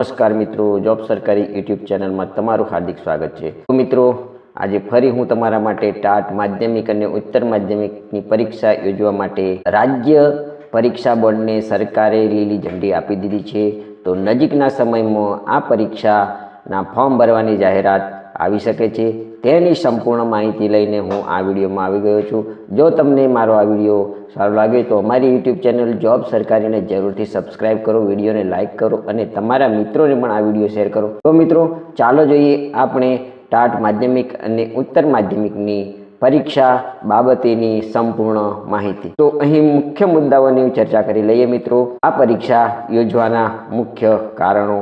નમસ્કાર મિત્રો, જોબ સરકારી યુટ્યુબ ચેનલમાં તમારું હાર્દિક સ્વાગત છે. તો મિત્રો, આજે ફરી હું તમારા માટે ટાટ માધ્યમિક અને ઉત્તર માધ્યમિકની પરીક્ષા યોજવા માટે રાજ્ય પરીક્ષા બોર્ડને સરકારે લીલી ઝંડી આપી દીધી છે. તો નજીકના સમયમાં આ પરીક્ષાના ફોર્મ ભરવાની જાહેરાત આવી શકે છે. તેની સંપૂર્ણ માહિતી લઈને હું આ વિડીયોમાં આવી ગયો છું. જો તમને મારો આ વીડિયો સારો લાગે તો અમારી યુટ્યુબ ચેનલ જોબ સરકારીને જરૂરથી સબસ્ક્રાઇબ કરો, વિડીયોને લાઇક કરો અને તમારા મિત્રોને પણ આ વીડિયો શેર કરો. તો મિત્રો, ચાલો જોઈએ આપણે ટાટ માધ્યમિક અને ઉત્તર માધ્યમિકની પરીક્ષા બાબતેની સંપૂર્ણ માહિતી. તો અહીં મુખ્ય મુદ્દાઓની ચર્ચા કરી લઈએ મિત્રો. આ પરીક્ષા યોજવાના મુખ્ય કારણો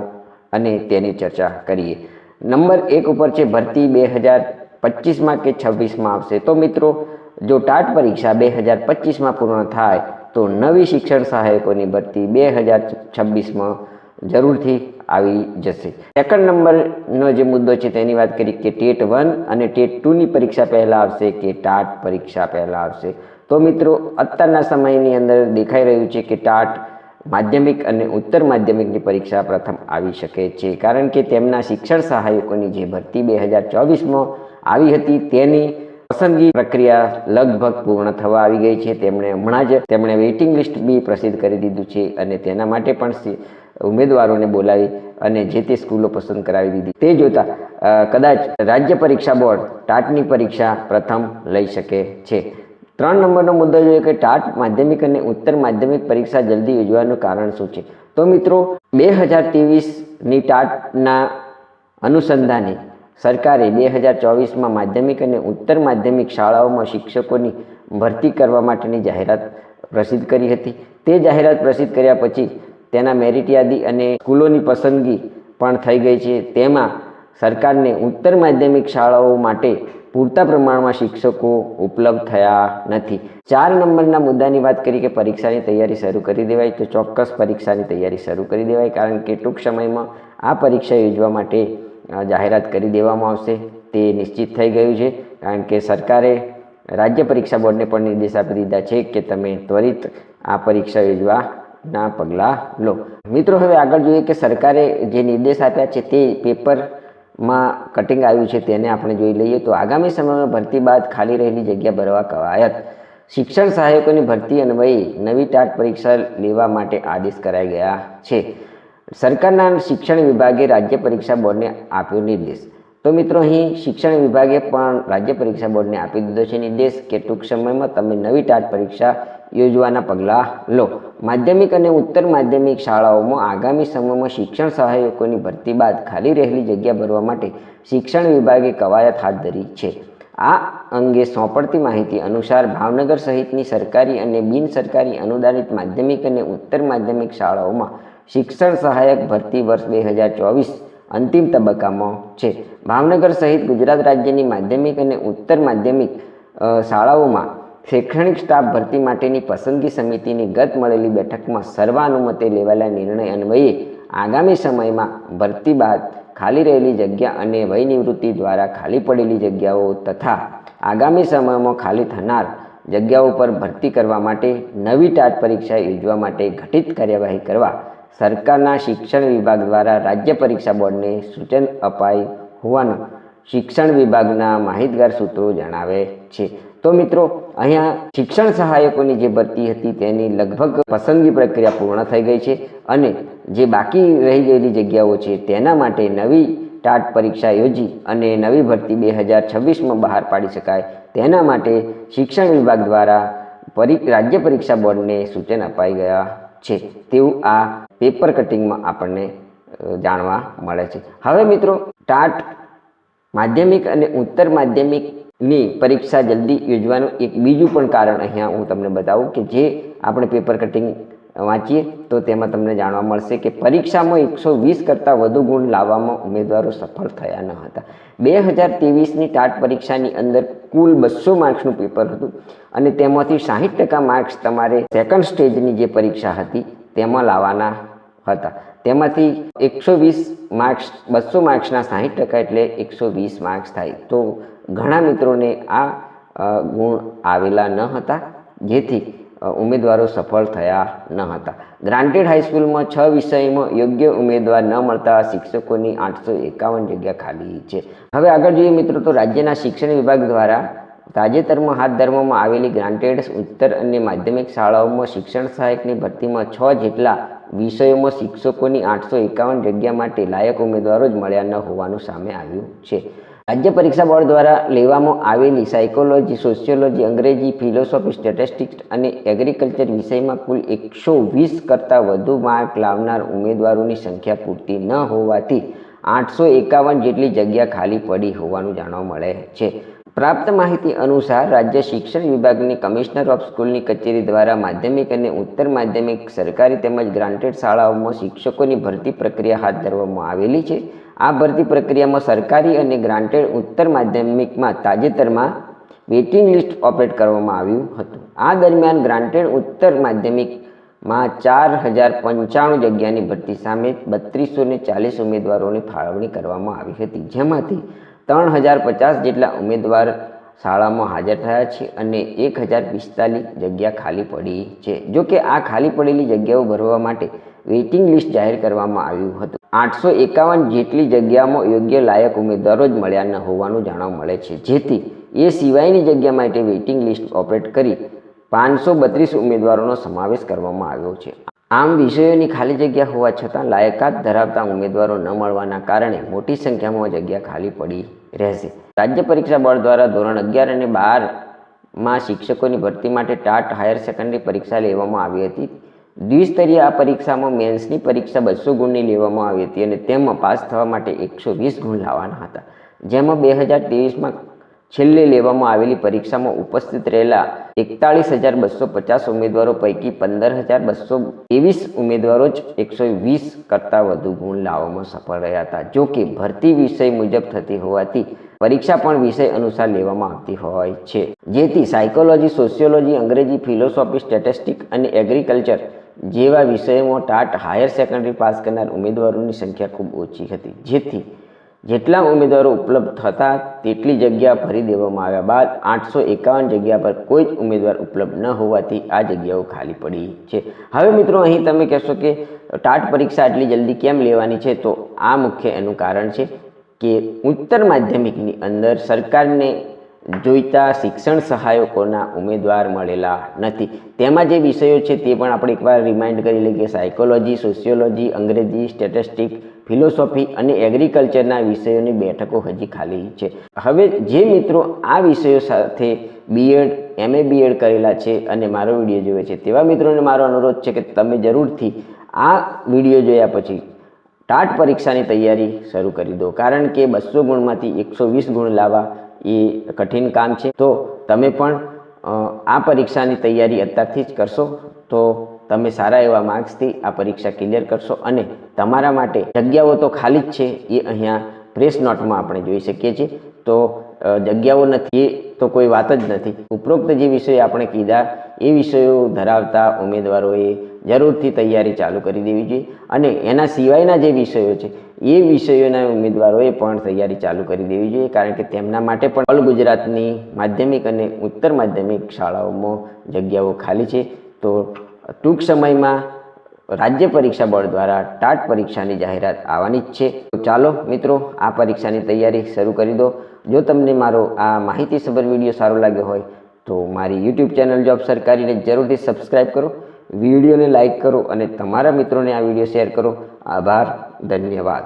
અને તેની ચર્ચા કરીએ. નંબર એક ઉપર છે ભરતી બે હજાર પચીસમાં કે છવ્વીસમાં આવશે. તો મિત્રો, જો ટાટ પરીક્ષા બે હજાર પચીસમાં પૂર્ણ થાય, તો નવી શિક્ષણ સહાયકોની ભરતી બે હજાર છવ્વીસમાં જરૂરથી આવી જશે. સેકન્ડ નંબરનો જે મુદ્દો છે તેની વાત કરી કે ટેટ વન અને ટેટ ટુની પરીક્ષા પહેલાં આવશે કે ટાટ પરીક્ષા પહેલાં આવશે? તો મિત્રો, અત્યારના સમયની અંદર દેખાઈ રહ્યું છે કે ટાટ માધ્યમિક અને ઉત્તર માધ્યમિકની પરીક્ષા પ્રથમ આવી શકે છે. કારણ કે તેમના શિક્ષણ સહાયકોની જે ભરતી બે હજાર ચોવીસમાં આવી હતી, તેની પસંદગી પ્રક્રિયા લગભગ પૂર્ણ થવા આવી ગઈ છે. તેમણે હમણાં જ તેમણે વેઇટિંગ લિસ્ટ બી પ્રસિદ્ધ કરી દીધું છે અને તેના માટે પણ ઉમેદવારોને બોલાવી અને જે તે સ્કૂલો પસંદ કરાવી દીધી. તે જોતા કદાચ રાજ્ય પરીક્ષા બોર્ડ ટાટની પરીક્ષા પ્રથમ લઈ શકે છે. ત્રણ નંબરનો મુદ્દો જોઈએ કે ટાટ માધ્યમિક અને ઉત્તર માધ્યમિક પરીક્ષા જલ્દી યોજવાનું કારણ શું છે? તો મિત્રો, બે હજાર ત્રેવીસની ટાટના અનુસંધાને સરકારે બે હજાર ચોવીસમાં માધ્યમિક અને ઉત્તર માધ્યમિક શાળાઓમાં શિક્ષકોની ભરતી કરવા માટેની જાહેરાત પ્રસિદ્ધ કરી હતી. તે જાહેરાત પ્રસિદ્ધ કર્યા પછી તેના મેરિટ યાદી અને સ્કૂલોની પસંદગી પણ થઈ ગઈ છે. તેમાં સરકારને ઉત્તર માધ્યમિક શાળાઓ માટે પૂરતા પ્રમાણમાં શિક્ષકો ઉપલબ્ધ થયા નથી. ચાર નંબરના મુદ્દાની વાત કરી કે પરીક્ષાની તૈયારી શરૂ કરી દેવાય તો ચોક્કસ પરીક્ષાની તૈયારી શરૂ કરી દેવાય કારણ કે ટૂંક સમયમાં આ પરીક્ષા યોજવા માટે જાહેરાત કરી દેવામાં આવશે. તે નિશ્ચિત થઈ ગયું છે કારણ કે સરકારે રાજ્ય પરીક્ષા બોર્ડને પણ નિર્દેશ આપી દીધા છે કે તમે ત્વરિત આ પરીક્ષા યોજવાના પગલાં લો. મિત્રો, હવે આગળ જોઈએ કે સરકારે જે નિર્દેશ આપ્યા છે તે પેપરમાં કટિંગ આવ્યું છે તેને આપણે જોઈ લઈએ તો આગામી સમયમાં ભરતી બાદ ખાલી રહેલી જગ્યા ભરવા કવાયત. શિક્ષણ સહાયકોની ભરતી અન્વયે નવી ટાટ પરીક્ષા લેવા માટે આદેશ કરાઈ ગયા છે. સરકારના શિક્ષણ વિભાગે રાજ્ય પરીક્ષા બોર્ડને આપ્યો નિર્દેશ. તો મિત્રો, અહીં શિક્ષણ વિભાગે પણ રાજ્ય પરીક્ષા બોર્ડને આપી દીધો છે નિર્દેશ કે ટૂંક સમયમાં તમે નવી ટાટ પરીક્ષા યોજવાના પગલાં લો. માધ્યમિક અને ઉત્તર માધ્યમિક શાળાઓમાં આગામી સમયમાં શિક્ષણ સહાયકોની ભરતી બાદ ખાલી રહેલી જગ્યા ભરવા માટે શિક્ષણ વિભાગે કવાયત હાથ ધરી છે. આ અંગે સોંપડતી માહિતી અનુસાર ભાવનગર સહિતની સરકારી અને બિન સરકારી અનુદાનિત માધ્યમિક અને ઉત્તર માધ્યમિક શાળાઓમાં શિક્ષણ સહાયક ભરતી વર્ષ બે હજાર ચોવીસ અંતિમ તબક્કામાં છે. ભાવનગર સહિત ગુજરાત રાજ્યની માધ્યમિક અને ઉત્તર માધ્યમિક શાળાઓમાં શૈક્ષણિક સ્ટાફ ભરતી માટેની પસંદગી સમિતિની ગત મળેલી બેઠકમાં સર્વાનુમતે લેવાયેલા નિર્ણય અન્વયે આગામી સમયમાં ભરતી બાદ ખાલી રહેલી જગ્યા અને વય નિવૃત્તિ દ્વારા ખાલી પડેલી જગ્યાઓ તથા આગામી સમયમાં ખાલી થનાર જગ્યાઓ પર ભરતી કરવા માટે નવી ટાટ પરીક્ષા યોજવા માટે ઘટિત કાર્યવાહી કરવા સરકારના શિક્ષણ વિભાગ દ્વારા રાજ્ય પરીક્ષા બોર્ડને સૂચન અપાય હોવાનું શિક્ષણ વિભાગના માહિતગાર સૂત્રો જણાવે છે. તો મિત્રો, અહીંયા શિક્ષણ સહાયકોની જે ભરતી હતી તેની લગભગ પસંદગી પ્રક્રિયા પૂર્ણ થઈ ગઈ છે અને જે બાકી રહી ગયેલી જગ્યાઓ છે તેના માટે નવી ટાટ પરીક્ષા યોજી અને નવી ભરતી બે હજાર છવ્વીસમાં બહાર પાડી શકાય. તેના માટે શિક્ષણ વિભાગ દ્વારા પરી, રાજ્ય પરીક્ષા બોર્ડને સૂચન અપાઈ ગયા છે. તેવું આ પેપર કટિંગમાં આપણને જાણવા મળે છે. હવે મિત્રો, ટાટ માધ્યમિક અને ઉત્તર માધ્યમિકની પરીક્ષા જલ્દી યોજવાનું એક બીજું પણ કારણ અહીંયા હું તમને બતાવું કે જે આપણે પેપર કટિંગ વાંચીએ તો તેમાં તમને જાણવા મળશે કે પરીક્ષામાં એકસો વીસ કરતાં વધુ ગુણ લાવવામાં ઉમેદવારો સફળ થયા ન હતા. બે હજાર ત્રેવીસની ટાટ પરીક્ષાની અંદર કુલ બસો માર્ક્સનું પેપર હતું અને તેમાંથી સાહીઠ ટકા માર્ક્સ તમારે સેકન્ડ સ્ટેજની જે પરીક્ષા હતી, તેમાં લાવવાના હતા. તેમાંથી એકસો વીસ માર્ક્સ બસો માર્ક્સના સાહીઠ ટકા એટલે એકસો વીસ માર્ક્સ થાય. તો ઘણા મિત્રોને આ ગુણ આવેલા ન હતા. જેથી ઉમેદવારો સફળ થયા ન હતા. ગ્રાન્ટેડ હાઈસ્કૂલમાં છ વિષયમાં યોગ્ય ઉમેદવાર ન મળતા શિક્ષકોની આઠસો એકાવન જગ્યા ખાલી છે. હવે આગળ જોઈએ મિત્રો, તો રાજ્યના શિક્ષણ વિભાગ દ્વારા તાજેતરમાં હાથ ધરવામાં આવેલી ગ્રાન્ટેડ ઉત્તર અને માધ્યમિક શાળાઓમાં શિક્ષણ સહાયકની ભરતીમાં છ જેટલા વિષયોમાં શિક્ષકોની આઠસો એકાવન જગ્યા માટે લાયક ઉમેદવારો જ મળ્યા ન હોવાનું સામે આવ્યું છે. રાજ્ય પરીક્ષા બોર્ડ દ્વારા લેવામાં આવેલી સાયકોલોજી, સોશિયોલોજી, અંગ્રેજી, ફિલોસોફી, સ્ટેટિસ્ટિક્સ અને એગ્રીકલ્ચર વિષયમાં કુલ એકસો વીસ કરતાં વધુ માર્ક લાવનાર ઉમેદવારોની સંખ્યા પૂરતી ન હોવાથી આઠસો એકાવન જેટલી જગ્યા ખાલી પડી હોવાનું જાણવા મળે છે. પ્રાપ્ત માહિતી અનુસાર રાજ્ય શિક્ષણ વિભાગની કમિશનર ઓફ સ્કૂલની કચેરી દ્વારા માધ્યમિક અને ઉત્તર માધ્યમિક સરકારી તેમજ ગ્રાન્ટેડ શાળાઓમાં શિક્ષકોની ભરતી પ્રક્રિયા હાથ ધરવામાં આવેલી છે. આ ભરતી પ્રક્રિયામાં સરકારી અને ગ્રાન્ટેડ ઉત્તર માધ્યમિકમાં તાજેતરમાં વેઇટિંગ લિસ્ટ ઓપરેટ કરવામાં આવ્યું હતું. આ દરમિયાન ગ્રાન્ટેડ ઉત્તર માધ્યમિકમાં ચાર હજાર પંચાણું જગ્યાની ભરતી સામે બત્રીસો ચાલીસ ઉમેદવારોની ફાળવણી કરવામાં આવી હતી. જેમાંથી ત્રણ હજાર પચાસ જેટલા ઉમેદવાર શાળામાં હાજર થયા છે અને એક હજાર પિસ્તાલીસ જગ્યા ખાલી પડી છે. જો કે આ ખાલી પડેલી જગ્યાઓ ભરવા માટે વેઇટિંગ લિસ્ટ જાહેર કરવામાં આવ્યું હતું. આઠસો એકાવન જેટલી જગ્યામાં યોગ્ય લાયક ઉમેદવારો જ મળ્યા ન હોવાનું જાણવા મળે છે. જેથી એ સિવાયની જગ્યા માટે વેઇટિંગ લિસ્ટ ઓપરેટ કરી પાંચસો બત્રીસ ઉમેદવારોનો સમાવેશ કરવામાં આવ્યો છે. આમ વિષયોની ખાલી જગ્યા હોવા છતાં લાયકાત ધરાવતા ઉમેદવારો ન મળવાના કારણે મોટી સંખ્યામાં જગ્યા ખાલી પડી રહેશે. રાજ્ય પરીક્ષા બોર્ડ દ્વારા ધોરણ અગિયાર અને બારમાં શિક્ષકોની ભરતી માટે ટાટ હાયર સેકન્ડરી પરીક્ષા લેવામાં આવી હતી. દ્વિસ્તરીય આ પરીક્ષામાં મેન્સની પરીક્ષા બસો ગુણની લેવામાં આવી હતી અને તેમાં પાસ થવા માટે એકસો વીસ ગુણ લાવવાના હતા. જેમાં બે હજાર ત્રેવીસમાં છેલ્લે લેવામાં આવેલી પરીક્ષામાં ઉપસ્થિત રહેલા એકતાળીસ હજાર બસો પચાસ ઉમેદવારો પૈકી પંદર હજાર બસો ત્રેવીસ ઉમેદવારો જ એકસો વીસ કરતાં વધુ ગુણ લાવવામાં સફળ રહ્યા હતા. જો કે ભરતી વિષય મુજબ થતી હોવાથી પરીક્ષા પણ વિષય અનુસાર લેવામાં આવતી હોય છે. જેથી સાયકોલોજી, સોશિયોલોજી, અંગ્રેજી, ફિલોસોફી, સ્ટેટિસ્ટિક અને એગ્રીકલ્ચર જેવા વિષયોમાં ટાટ હાયર સેકન્ડરી પાસ કરનાર ઉમેદવારોની સંખ્યા ખૂબ ઓછી હતી. જેથી જેટલા ઉમેદવારો ઉપલબ્ધ થતા તેટલી જગ્યા ભરી દેવામાં આવ્યા બાદ આઠસો એકાવન જગ્યા પર કોઈ જ ઉમેદવાર ઉપલબ્ધ ન હોવાથી આ જગ્યાઓ ખાલી પડી છે. હવે મિત્રો અહીં તમે કહેશો કે ટાટ પરીક્ષા આટલી જલ્દી કેમ લેવાની છે? તો આ મુખ્ય એનું કારણ છે કે ઉત્તર માધ્યમિકની અંદર સરકારને જોઈતા શિક્ષણ સહાયકોના ઉમેદવાર મળેલા નથી. તેમાં જે વિષયો છે તે પણ આપણે એકવાર રિમાઇન્ડ કરી લઈએ કે સાયકોલોજી સોશિયોલોજી અંગ્રેજી સ્ટેટિસ્ટિક ફિલોસોફી અને એગ્રીકલ્ચરના વિષયોની બેઠકો હજી ખાલી છે. હવે જે મિત્રો આ વિષયો સાથે બીએડ એમએ બીએડ કરેલા છે અને મારો વીડિયો જોવે છે, તેવા મિત્રોને મારો અનુરોધ છે કે તમે જરૂરથી આ વીડિયો જોયા પછી ટાટ પરીક્ષાની તૈયારી શરૂ કરી દો. કારણ કે બસો ગુણમાંથી એકસો વીસ ગુણ લાવવા એ કઠિન કામ છે. તો તમે પણ આ પરીક્ષાની તૈયારી અત્યારથી જ કરશો. તો તમે સારા એવા માર્ક્સથી આ પરીક્ષા ક્લિયર કરશો. અને તમારા માટે જગ્યાઓ તો ખાલી જ છે, એ અહીંયા પ્રેસ નોટમાં આપણે જોઈ શકીએ છીએ. તો જગ્યાઓ નથી, એ તો કોઈ વાત જ નથી. ઉપરોક્ત જે વિષયો આપણે કીધા, એ વિષયો ધરાવતા ઉમેદવારોએ જરૂરથી તૈયારી ચાલુ કરી દેવી જોઈએ. અને એના સિવાયના જે વિષયો છે, એ વિષયોના ઉમેદવારોએ પણ તૈયારી ચાલુ કરી દેવી જોઈએ, કારણ કે તેમના માટે પણ ઓલ ગુજરાતની માધ્યમિક અને ઉત્તર માધ્યમિક શાળાઓમાં જગ્યાઓ ખાલી છે. તો ટૂંક સમયમાં રાજ્ય પરીક્ષા બોર્ડ દ્વારા ટાટ પરીક્ષાની જાહેરાત આવવાની જ છે. તો ચાલો મિત્રો, આ પરીક્ષાની તૈયારી શરૂ કરી દો. જો તમને મારો આ માહિતીસભર વીડિયો સારો લાગ્યો હોય, તો મારી યુટ્યુબ ચેનલ જોબ સરકારીને જરૂરથી સબસ્ક્રાઈબ કરો. વિડીયોને લાઇક કરો અને તમારા મિત્રોને આ વીડિયો શેર કરો. આભાર ધન્યવાદ.